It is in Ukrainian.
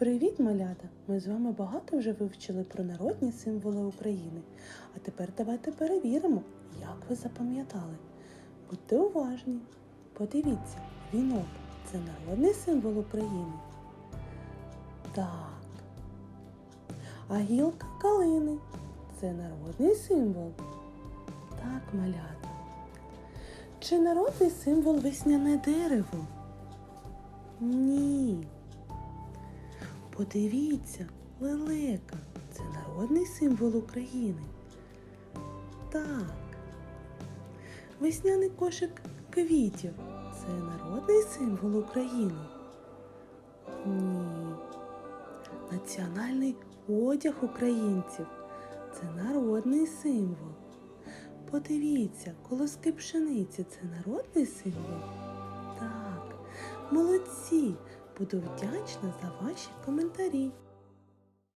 Привіт, малята! Ми з вами багато вже вивчили про народні символи України. А тепер давайте перевіримо, як ви запам'ятали. Будьте уважні. Подивіться, вінок це народний символ України. Так. А гілка калини це народний символ. Так, малята. Чи народний символ весняне дерево? Ні. Подивіться, лелека це народний символ України. Так. Весняний кошик квітів це народний символ України. Ні. Національний одяг українців це народний символ. Подивіться, колоски пшениці це народний символ. Так, молодці! Буду вдячна за ваші коментарі.